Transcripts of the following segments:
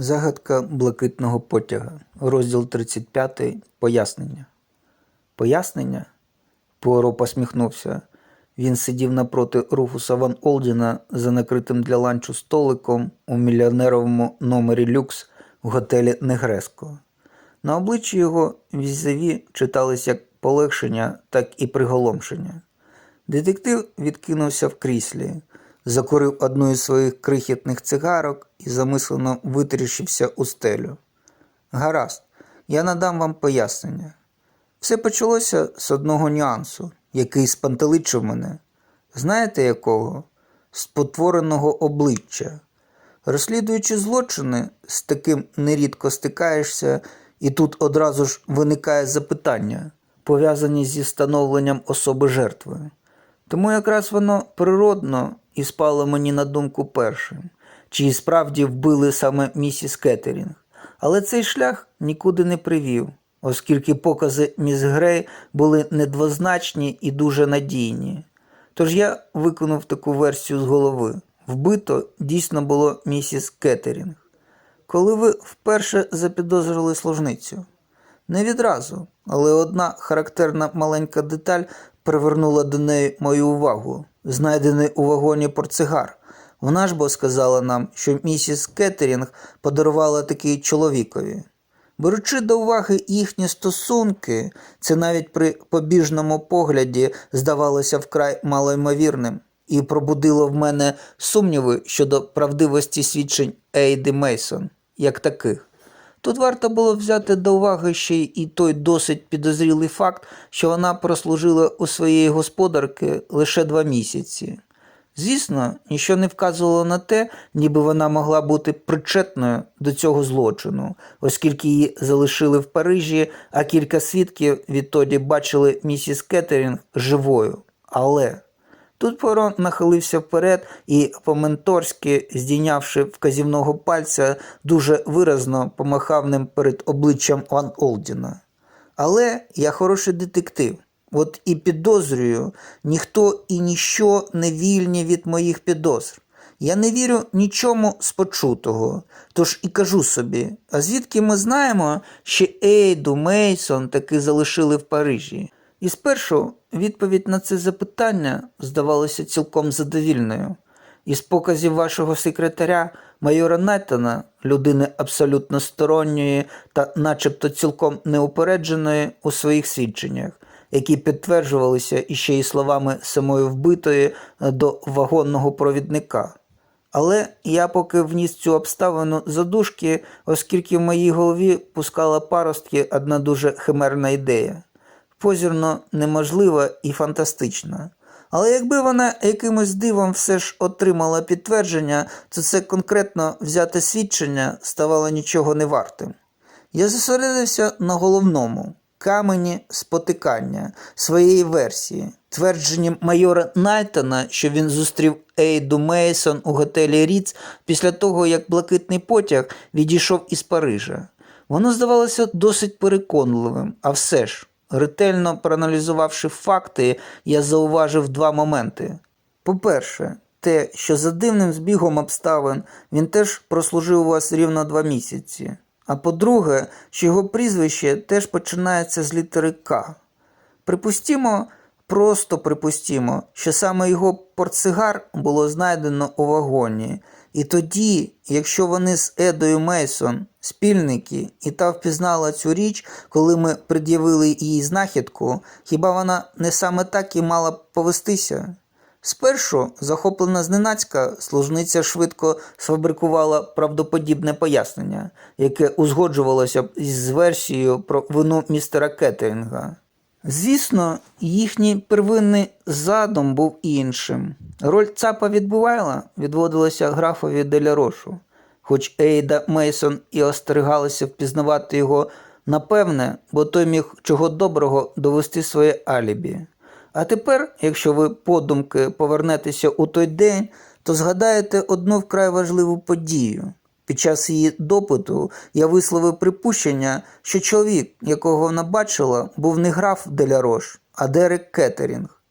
Загадка блакитного потяга. Розділ 35. Пояснення. Пояснення? Пуаро посміхнувся. Він сидів напроти Руфуса Ван Олдіна за накритим для ланчу столиком у мільйонеровому номері люкс в готелі Негреско. На обличчі його візаві читались як полегшення, так і приголомшення. Детектив відкинувся в кріслі, закурив одну із своїх крихітних цигарок і замислено витріщився у стелю. Гаразд, я надам вам пояснення. Все почалося з одного нюансу, який спантеличив мене. Знаєте якого? Спотвореного обличчя. Розслідуючи злочини, з таким нерідко стикаєшся, і тут одразу ж виникає запитання, пов'язані зі становленням особи жертви. Тому якраз воно природно і спало мені на думку першим, чи справді вбили саме місіс Кеттерінг. Але цей шлях нікуди не привів, оскільки покази міс Грей були недвозначні і дуже надійні. Тож я виконав таку версію з голови. Вбито дійсно було місіс Кеттерінг. Коли ви вперше запідозрили служницю? Не відразу, але одна характерна маленька деталь привернула до неї мою увагу, знайдений у вагоні портсигар. Вона ж бо сказала нам, що місіс Кеттерінг подарувала такий чоловікові. Беручи до уваги їхні стосунки, це навіть при побіжному погляді здавалося вкрай малоймовірним і пробудило в мене сумніви щодо правдивості свідчень Ейди Мейсон як таких. Тут варто було взяти до уваги ще і той досить підозрілий факт, що вона прослужила у своєї господарки лише два місяці. Звісно, нічого не вказувало на те, ніби вона могла бути причетною до цього злочину, оскільки її залишили в Парижі, а кілька свідків відтоді бачили місіс Кеттерінг живою. Але тут Поро нахилився вперед і, по-менторськи, здійнявши вказівного пальця, дуже виразно помахав ним перед обличчям Ван Олдіна. Але я хороший детектив. От і підозрюю, ніхто і ніщо не вільні від моїх підозр. Я не вірю нічому з почутого, тож і кажу собі, а звідки ми знаємо, що Ейду Мейсон таки залишили в Парижі? І спершу відповідь на це запитання здавалося цілком задовільною. Із показів вашого секретаря, майора Найтона, людини абсолютно сторонньої та начебто цілком неупередженої у своїх свідченнях, які підтверджувалися іще й словами самої вбитої до вагонного провідника. Але я поки вніс цю обставину задушки, оскільки в моїй голові пускала паростки одна дуже химерна ідея, позірно неможлива і фантастична. Але якби вона якимось дивом все ж отримала підтвердження, то це конкретно взяте свідчення ставало нічого не вартим. Я зосередився на головному камені спотикання своєї версії, твердженням майора Найтона, що він зустрів Ейду Мейсон у готелі Ріц після того, як блакитний потяг відійшов із Парижа. Воно здавалося досить переконливим, а все ж, ретельно проаналізувавши факти, я зауважив два моменти. По-перше, те, що за дивним збігом обставин він теж прослужив у вас рівно два місяці. А по-друге, що його прізвище теж починається з літери К. Припустімо, просто припустімо, що саме його портсигар було знайдено у вагоні. І тоді, якщо вони з Едою Мейсон спільники, і та впізнала цю річ, коли ми пред'явили їй знахідку, хіба вона не саме так і мала б повестися? Спершу, захоплена зненацька, служниця швидко сфабрикувала правдоподібне пояснення, яке узгоджувалося б із версією про вину містера Кеттерінга. Звісно, їхній первинний задум був іншим. Роль цапа відбувайла відводилася графові Делярошу. Хоч Ейда Мейсон і остерігалася впізнавати його, напевне, бо той міг чого доброго довести своє алібі. А тепер, якщо ви подумки повернетеся у той день, то згадаєте одну вкрай важливу подію. Під час її допиту я висловив припущення, що чоловік, якого вона бачила, був не граф Делярош, а Дерек Кеттерінг.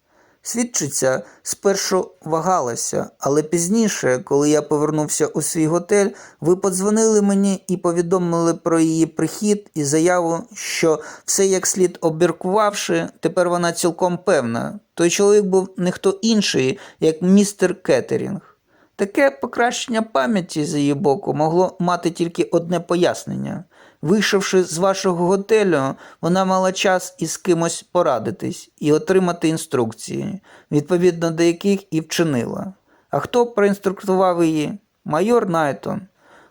Свідчиця спершу вагалася, але пізніше, коли я повернувся у свій готель, ви подзвонили мені і повідомили про її прихід і заяву, що все як слід обміркувавши, тепер вона цілком певна. Той чоловік був не хто інший, як містер Кеттерінг. Таке покращення пам'яті з її боку могло мати тільки одне пояснення. Вийшовши з вашого готелю, вона мала час із кимось порадитись і отримати інструкції, відповідно до яких і вчинила. А хто проінструктував її? Майор Найтон.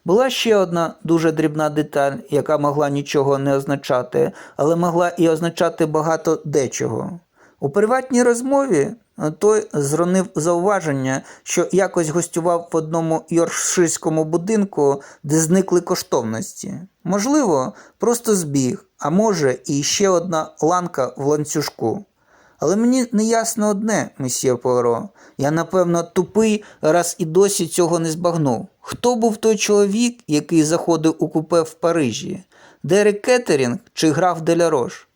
Була ще одна дуже дрібна деталь, яка могла нічого не означати, але могла і означати багато дечого. У приватній розмові той зронив зауваження, що якось гостював в одному йоркширському будинку, де зникли коштовності. Можливо, просто збіг, а може, і ще одна ланка в ланцюжку. Але мені не ясно одне, месьє Пуаро. Я, напевно, тупий, раз і досі цього не збагнув. Хто був той чоловік, який заходив у купе в Парижі? Дерек Кеттерінг чи граф Делярош?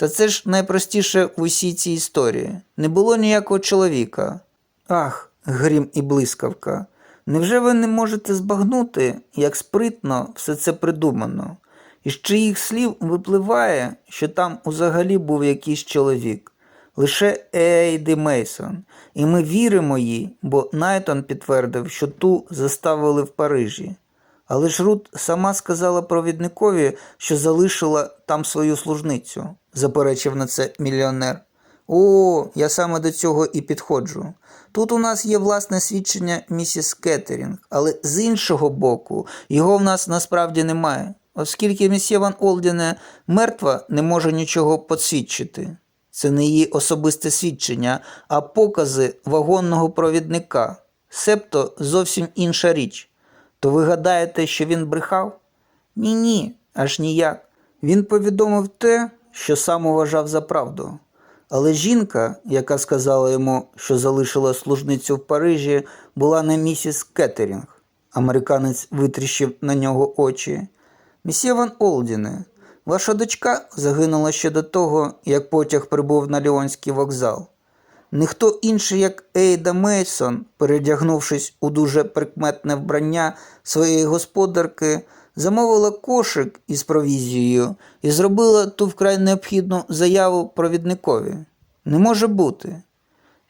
Та це ж найпростіше в усій цій історії. Не було ніякого чоловіка. Ах, грім і блискавка. Невже ви не можете збагнути, як спритно все це придумано? Із чиїх слів випливає, що там взагалі був якийсь чоловік, лише Ейді Мейсон. І ми віримо їй, бо Найтон підтвердив, що ту заставили в Парижі. Але ж Рут сама сказала провідникові, що залишила там свою служницю, заперечив на це мільйонер. О, я саме до цього і підходжу. Тут у нас є власне свідчення місіс Кеттерінг, але з іншого боку, його в нас насправді немає, оскільки місьє Ван Олдіне мертва не може нічого посвідчити. Це не її особисте свідчення, а покази вагонного провідника, себто зовсім інша річ. То ви гадаєте, що він брехав? Ні, ні, аж ніяк. Він повідомив те, що сам уважав за правду. Але жінка, яка сказала йому, що залишила служницю в Парижі, була не місіс Кеттерінг. Американець витріщив на нього очі. Місьє Ван Олдіне, ваша дочка загинула ще до того, як потяг прибув на Ліонський вокзал. Ніхто інший, як Ейда Мейсон, передягнувшись у дуже прикметне вбрання своєї господарки, замовила кошик із провізією і зробила ту вкрай необхідну заяву провідникові. Не може бути.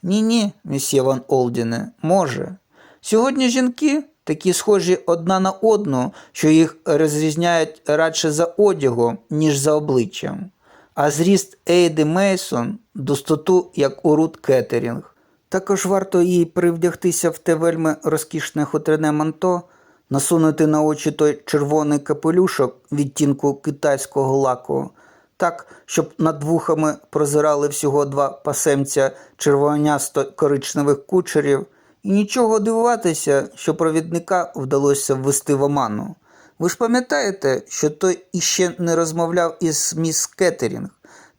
Ні, ні, місьє Ван Олдіне, може. Сьогодні жінки такі схожі одна на одну, що їх розрізняють радше за одягом, ніж за обличчям. А зріст Ейди Мейсон достоту, як у Рут Кеттерінг. Також варто їй привдягтися в те вельми розкішне хутряне манто, насунути на очі той червоний капелюшок відтінку китайського лаку, так, щоб над вухами прозирали всього два пасемця червонясто коричневих кучерів, і нічого дивуватися, що провідника вдалося ввести в оману. Ви ж пам'ятаєте, що той іще не розмовляв із міс Кеттерінг?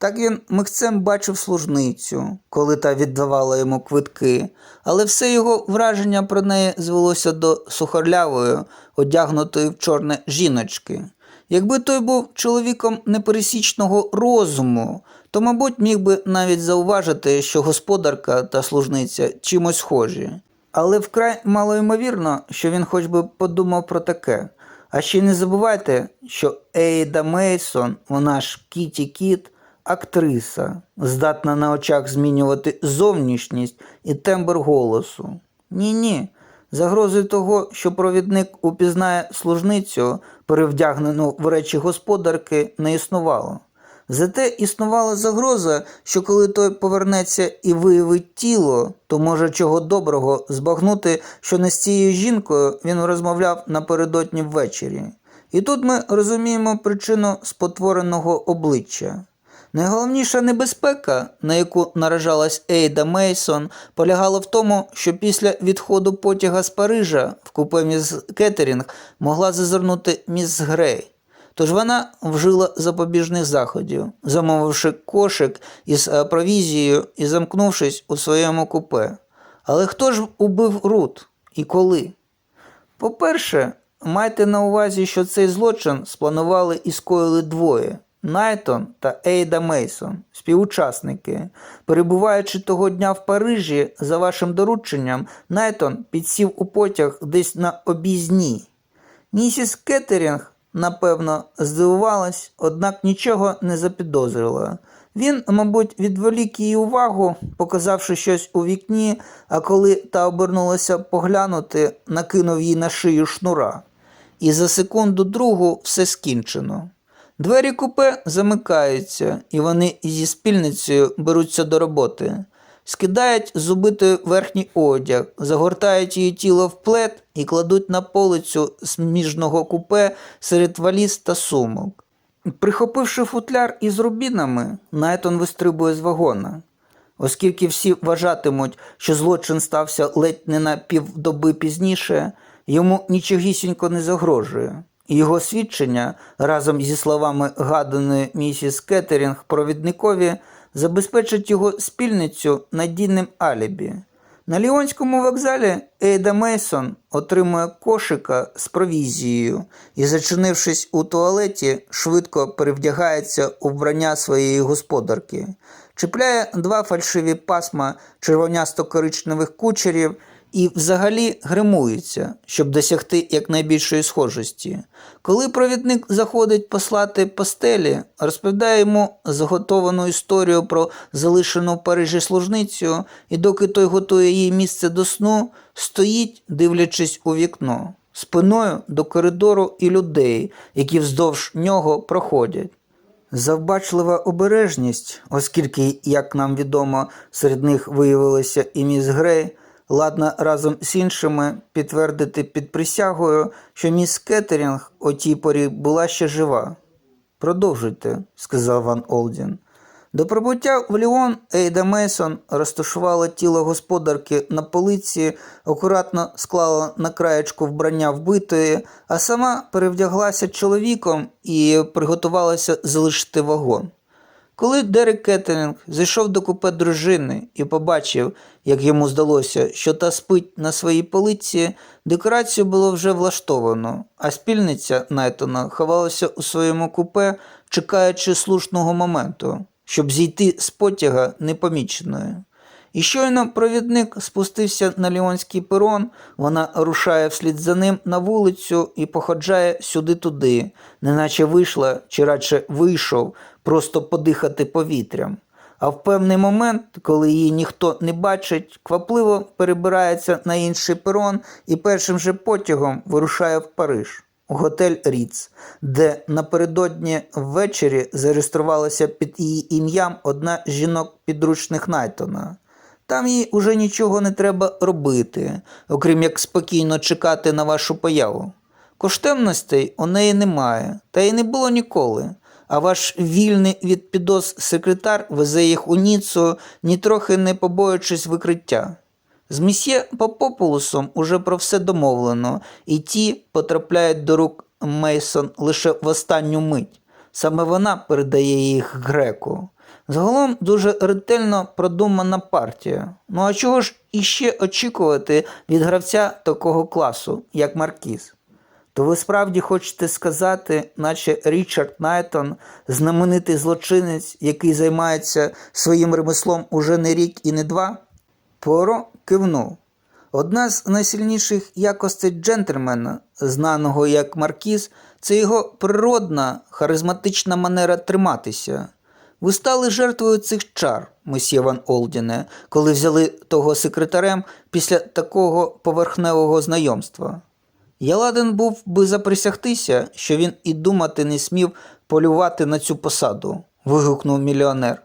Так він михцем бачив служницю, коли та віддавала йому квитки, але все його враження про неї звелося до сухорлявої, одягнутої в чорне жіночки. Якби той був чоловіком непересічного розуму, то, мабуть, міг би навіть зауважити, що господарка та служниця чимось схожі. Але вкрай малоймовірно, що він хоч би подумав про таке. А ще не забувайте, що Ейда Мейсон, вона ж Кіті Кіт, актриса, здатна на очах змінювати зовнішність і тембр голосу. Ні-ні. Загрозою того, що провідник упізнає служницю, перевдягнену в речі господарки, не існувало. Зате існувала загроза, що коли той повернеться і виявить тіло, то може чого доброго збагнути, що не з цією жінкою він розмовляв напередодні ввечері. І тут ми розуміємо причину спотвореного обличчя. Найголовніша небезпека, на яку наражалась Ейда Мейсон, полягала в тому, що після відходу потяга з Парижа в купе міс Кеттерінг могла зазирнути міс Грей. Тож вона вжила запобіжних заходів, замовивши кошик із е, провізією і замкнувшись у своєму купе. Але хто ж убив Рут і коли? По-перше, майте на увазі, що цей злочин спланували і скоїли двоє Найтон та Ейда Мейсон, співучасники. Перебуваючи того дня в Парижі, за вашим дорученням, Найтон підсів у потяг десь на обізні. Місіс Кеттерінг, напевно, здивувалась, однак нічого не запідозрила. Він, мабуть, відволік її увагу, показавши щось у вікні, а коли та обернулася поглянути, накинув їй на шию шнура. І за секунду другу все скінчено. Двері купе замикаються, і вони зі спільницею беруться до роботи. Скидають з убитої верхній одяг, загортають її тіло в плед і кладуть на полицю сміжного купе серед валіз та сумок. Прихопивши футляр із рубінами, Найтон вистрибує з вагона. Оскільки всі вважатимуть, що злочин стався ледь не на півдоби пізніше, йому нічогісінько не загрожує. Його свідчення разом зі словами гаданої місіс Кеттерінг провідникові забезпечить його спільницю надійним алібі. На Ліонському вокзалі Ейда Мейсон отримує кошика з провізією і, зачинившись у туалеті, швидко перевдягається у вбрання своєї господарки, чіпляє два фальшиві пасма червонясто-коричневих кучерів і взагалі гримується, щоб досягти якнайбільшої схожості. Коли провідник заходить послати постелі, розповідає йому заготовану історію про залишену в Парижі служницю, і доки той готує їй місце до сну, стоїть, дивлячись у вікно, спиною до коридору і людей, які вздовж нього проходять. Завбачлива обережність, оскільки, як нам відомо, серед них виявилася і міс Грей, ладна разом з іншими підтвердити під присягою, що міс Кеттерінг о тій порі була ще жива. Продовжуйте, сказав Ван Олдін. До прибуття в Ліон Ейда Мейсон розташувала тіло господарки на полиці, акуратно склала на краєчку вбрання вбитої, а сама перевдяглася чоловіком і приготувалася залишити вагон. Коли Дерек Кеттерінг зайшов до купе дружини і побачив, як йому здалося, що та спить на своїй полиці, декорацію було вже влаштовано, а спільниця Найтона ховалася у своєму купе, чекаючи слушного моменту, щоб зійти з потяга непоміченою. І щойно провідник спустився на Ліонський перон, вона рушає вслід за ним на вулицю і походжає сюди-туди, неначе вийшла чи радше вийшов просто подихати повітрям. А в певний момент, коли її ніхто не бачить, квапливо перебирається на інший перон і першим же потягом вирушає в Париж. У готель Ріц, де напередодні ввечері зареєструвалася під її ім'ям одна з жінок підручних Найтона. Там їй уже нічого не треба робити, окрім як спокійно чекати на вашу появу. Коштовностей у неї немає, та й не було ніколи. А ваш вільний від підоз секретар везе їх у Ніцу, нітрохи не побоюючись викриття. З місьє Попопулусом уже про все домовлено, і ті потрапляють до рук Мейсон лише в останню мить. Саме вона передає їх греку. Загалом дуже ретельно продумана партія. Ну а чого ж іще очікувати від гравця такого класу, як Маркіз? То ви справді хочете сказати, наче Річард Найтон, знаменитий злочинець, який займається своїм ремеслом уже не рік і не два? Поро кивнув. Одна з найсильніших якостей джентльмена, знаного як Маркіз, це його природна, харизматична манера триматися. Ви стали жертвою цих чар, месьє Ван Олдіне, коли взяли того секретарем після такого поверхневого знайомства. Я ладен був би заприсягтися, що він і думати не смів полювати на цю посаду, вигукнув мільйонер.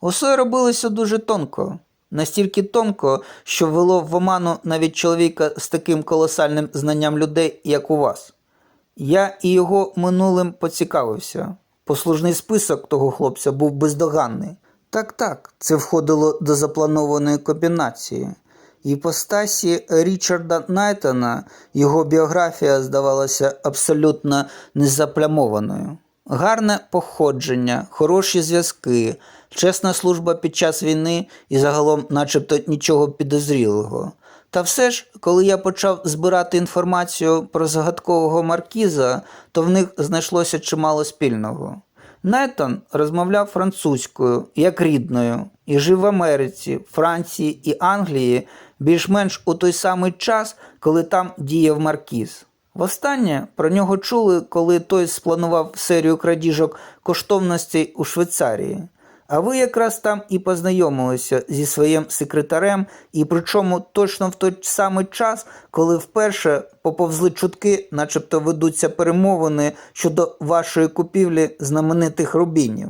Усе робилося дуже тонко, настільки тонко, що вело в оману навіть чоловіка з таким колосальним знанням людей, як у вас. Я і його минулим поцікавився. Послужний список того хлопця був бездоганний. Так, так, це входило до запланованої комбінації. І по стасі Річарда Найтона його біографія здавалася абсолютно незаплямованою. Гарне походження, хороші зв'язки, чесна служба під час війни і загалом, начебто, нічого підозрілого. Та все ж, коли я почав збирати інформацію про загадкового маркіза, то в них знайшлося чимало спільного. Найтон розмовляв французькою як рідною і жив в Америці, Франції і Англії більш-менш у той самий час, коли там діяв Маркіз. Востаннє про нього чули, коли той спланував серію крадіжок коштовностей у Швейцарії. А ви якраз там і познайомилися зі своїм секретарем, і причому точно в той самий час, коли вперше поповзли чутки, начебто ведуться перемовини щодо вашої купівлі знаменитих рубінів.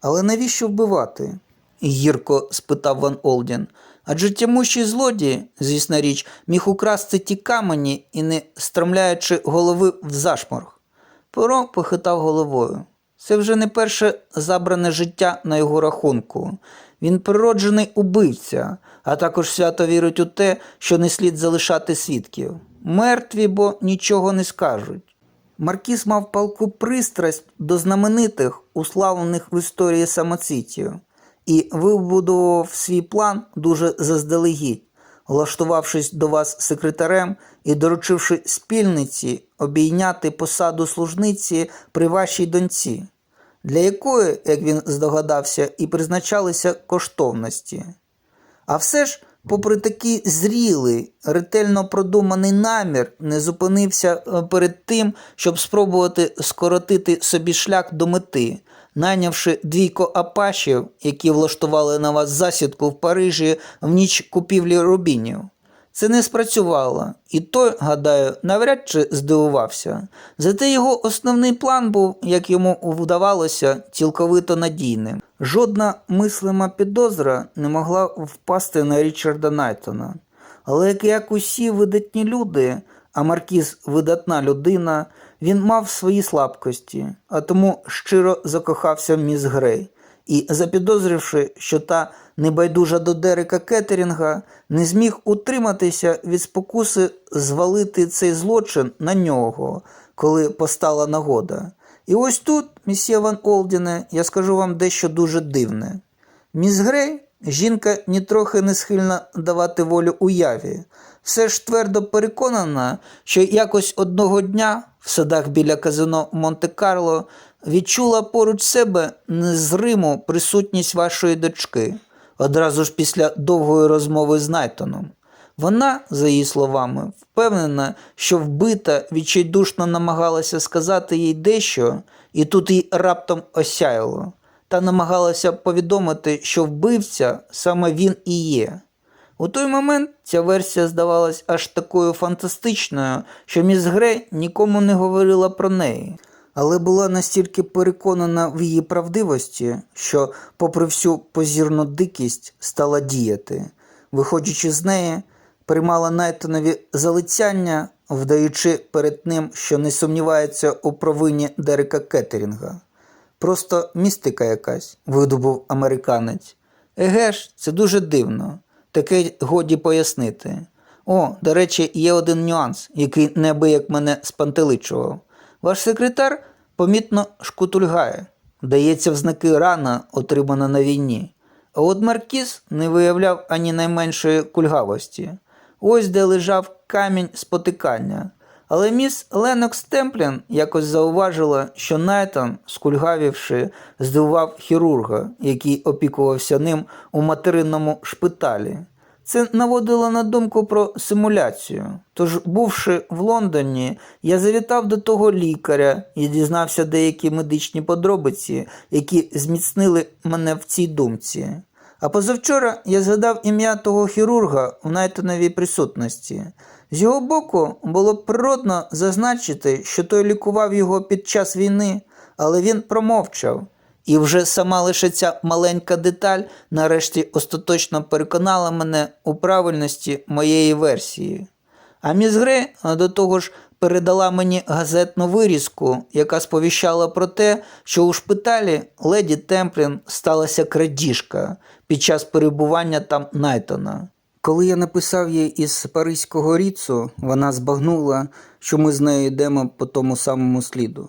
Але навіщо вбивати? гірко спитав Ван Олдін. Адже тямущий злодій, звісна річ, міг украсти ті камені і не стромляючи голови в зашморг. Перо похитав головою. Це вже не перше забране життя на його рахунку. Він природжений убивця, а також свято вірить у те, що не слід залишати свідків. Мертві, бо нічого не скажуть. Маркіз мав палку пристрасть до знаменитих, уславлених в історії самоцитів, і вибудував свій план дуже заздалегідь, влаштувавшись до вас секретарем і доручивши спільниці обійняти посаду служниці при вашій доньці, для якої, як він здогадався, і призначалися коштовності. А все ж, попри такий зрілий, ретельно продуманий намір, не зупинився е, перед тим, щоб спробувати скоротити собі шлях до мети, найнявши двійко апашів, які влаштували на вас засідку в Парижі в ніч купівлі рубінів. Це не спрацювало, і той, гадаю, навряд чи здивувався. Зате його основний план був, як йому вдавалося, цілковито надійним. Жодна мислима підозра не могла впасти на Річарда Найтона. Але як, усі видатні люди, а Маркіз видатна людина, він мав свої слабкості, а тому щиро закохався в міс Грей і, запідозривши, що та небайдужа до Дерека Кеттерінга, не зміг утриматися від спокуси звалити цей злочин на нього, коли постала нагода. І ось тут, місьє Ван Олдіне, я скажу вам дещо дуже дивне. Міс Грей, жінка нітрохи не схильна давати волю уяві, все ж твердо переконана, що якось одного дня в садах біля казино Монте-Карло відчула поруч себе незриму присутність вашої дочки, одразу ж після довгої розмови з Найтоном. Вона, за її словами, впевнена, що вбита відчайдушно намагалася сказати їй дещо, і тут їй раптом осяяло, та намагалася повідомити, що вбивця саме він і є. У той момент ця версія здавалась аж такою фантастичною, що міс Грей нікому не говорила про неї, але була настільки переконана в її правдивості, що, попри всю позірну дикість, стала діяти. Виходячи з неї, приймала Найтонові залицяння, вдаючи перед ним, що не сумнівається у провині Дерека Кеттерінга. Просто містика якась, видобув американець. Еге ж, це дуже дивно. Таке годі пояснити. О, до речі, є один нюанс, який неабияк мене спантеличував. Ваш секретар помітно шкутульгає, дається в знаки рана, отримана на війні. А от Маркіз не виявляв ані найменшої кульгавості. Ось де лежав камінь спотикання. Але міс Ленокс Темплін якось зауважила, що Найтон, скульгавівши, здивував хірурга, який опікувався ним у материнному шпиталі. Це наводило на думку про симуляцію. Тож, бувши в Лондоні, я завітав до того лікаря і дізнався деякі медичні подробиці, які зміцнили мене в цій думці. А позавчора я згадав ім'я того хірурга в Найтоновій присутності. З його боку було природно зазначити, що той лікував його під час війни, але він промовчав. І вже сама лише ця маленька деталь нарешті остаточно переконала мене у правильності моєї версії. А міс до того ж передала мені газетну вирізку, яка сповіщала про те, що у шпиталі леді Темплін сталася крадіжка під час перебування там Найтона. Коли я написав їй із Паризького ріцу, вона збагнула, що ми з нею йдемо по тому самому сліду.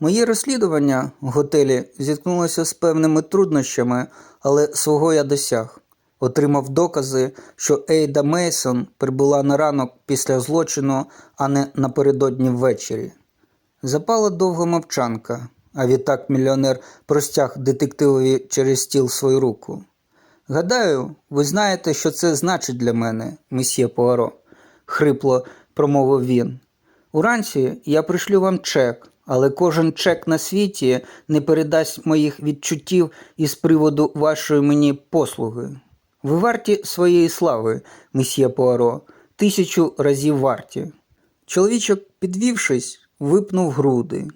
Моє розслідування в готелі зіткнулося з певними труднощами, але свого я досяг. Отримав докази, що Ейда Мейсон прибула на ранок після злочину, а не напередодні ввечері. Запала довга мовчанка. А відтак мільйонер простяг детективові через стіл свою руку. Гадаю, ви знаєте, що це значить для мене, месьє Пуаро, хрипло промовив він. Уранці я пришлю вам чек, але кожен чек на світі не передасть моїх відчуттів із приводу вашої мені послуги. Ви варті своєї слави, месьє Пуаро, тисячу разів варті. Чоловічок, підвівшись, випнув груди.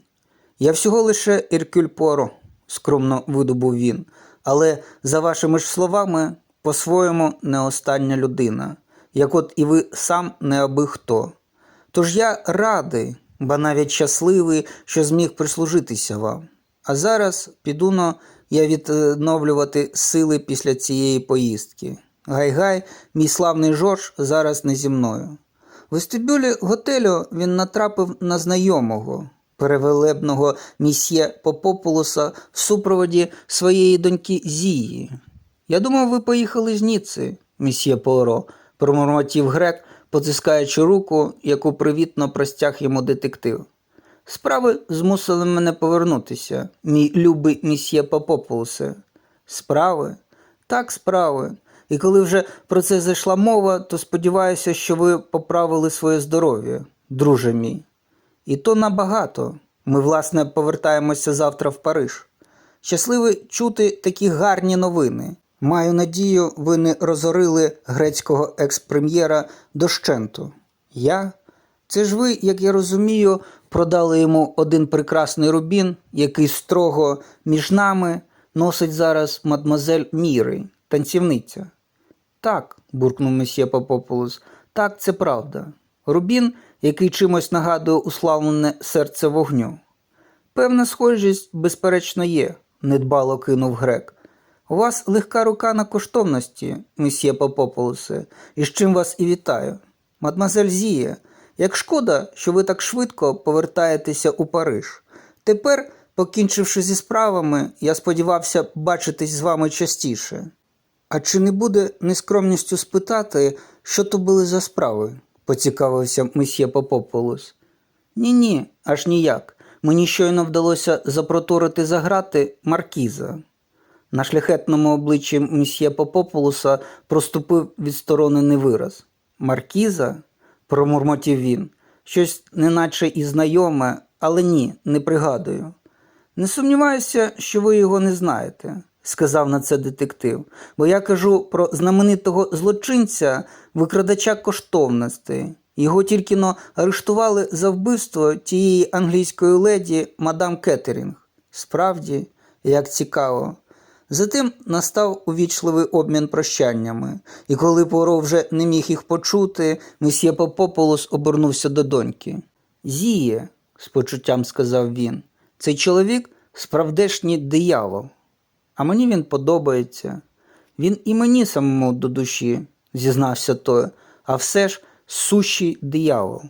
Я всього лише Еркюль Пуаро, скромно видобув він, але, за вашими ж словами, по-своєму не остання людина, як от і ви сам не аби хто. Тож я радий, ба навіть щасливий, що зміг прислужитися вам. А зараз піду но я відновлювати сили після цієї поїздки. Гай-гай, мій славний Жорж зараз не зі мною. В вестибюлі готелю він натрапив на знайомого, перевелебного місьє Попопулуса в супроводі своєї доньки Зії. Я думав, ви поїхали з Ніци, місьє Поро, промормотів грек, потискаючи руку, яку привітно простяг йому детектив. Справи змусили мене повернутися, мій любий місьє Попопулусе. Справи? Так, справи. І коли вже про це зайшла мова, то сподіваюся, що ви поправили своє здоров'я, друже мій. І то набагато. Ми, власне, повертаємося завтра в Париж. Щасливий чути такі гарні новини. Маю надію, ви не розорили грецького екс-прем'єра дощенту. Я? Це ж ви, як я розумію, продали йому один прекрасний рубін, який строго між нами носить зараз мадмазель Міри, танцівниця. Так, буркнув месьє Попопулус, так, це правда. Рубін, який чимось нагадує уславлене серце вогню. Певна схожість, безперечно, є, недбало кинув грек. У вас легка рука на коштовності, месьє Попопулусе, і з чим вас і вітаю. Мадмазель Зіє, як шкода, що ви так швидко повертаєтеся у Париж. Тепер, покінчивши зі справами, я сподівався бачитись з вами частіше. А чи не буде нескромністю спитати, що то були за справи? поцікавився месьє Попополус. Ні, ні, аж ніяк. Мені щойно вдалося запроторити за грати маркіза. На шляхетному обличчі месьє Попополуса проступив відсторонений вираз. Маркіза? промурмотів він. Щось неначе і знайоме, але ні, не пригадую. Не сумніваюся, що ви його не знаєте, сказав на це детектив, бо я кажу про знаменитого злочинця, викрадача коштовностей. Його тільки но арештували за вбивство тієї англійської леді мадам Кеттерінг. Справді, як цікаво. Затим настав увічливий обмін прощаннями, і коли Поро вже не міг їх почути, месьє Попополос обернувся до доньки. Зіє, з почуттям сказав він, цей чоловік справдешній диявол. А мені він подобається. Він і мені самому до душі, зізнався той, а все ж сущий диявол.